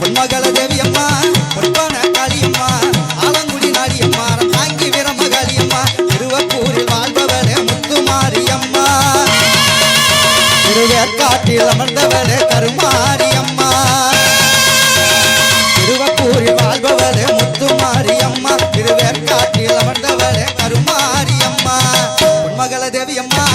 பொன்மகள தேவி அம்மா பொற்பான காளியம்மா ஆலங்குடி நாடியம்மா தாங்கி வீரமகாளியம்மா திருவப்பூரில் வாழ்பவளே முத்துமாரியம்மா. திருவேற்காட்டில் அமர்ந்தவளே கருமாரியம்மா. திருவப்பூரில் வாழ்பவளே முத்துமாரியம்மா திருவேற்காட்டில் அமர்ந்தவளே கருமாரியம்மா. பொன்மகள தேவி அம்மா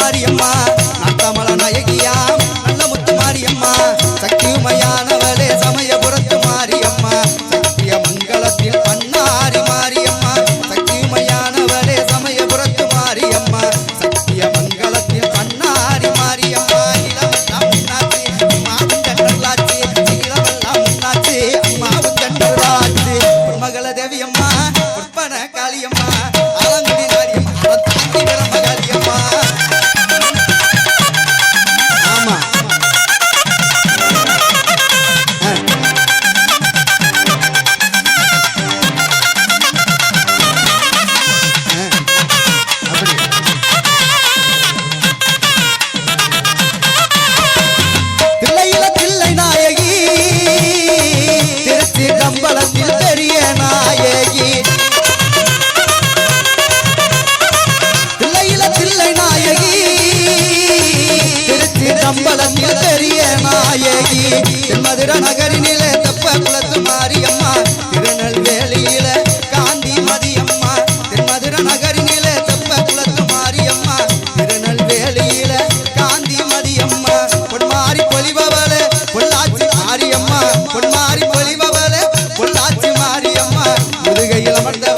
மாரியம்மா. மாரியம்மா முதுகையில் அமர்ந்தவர்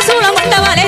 突然，万万万！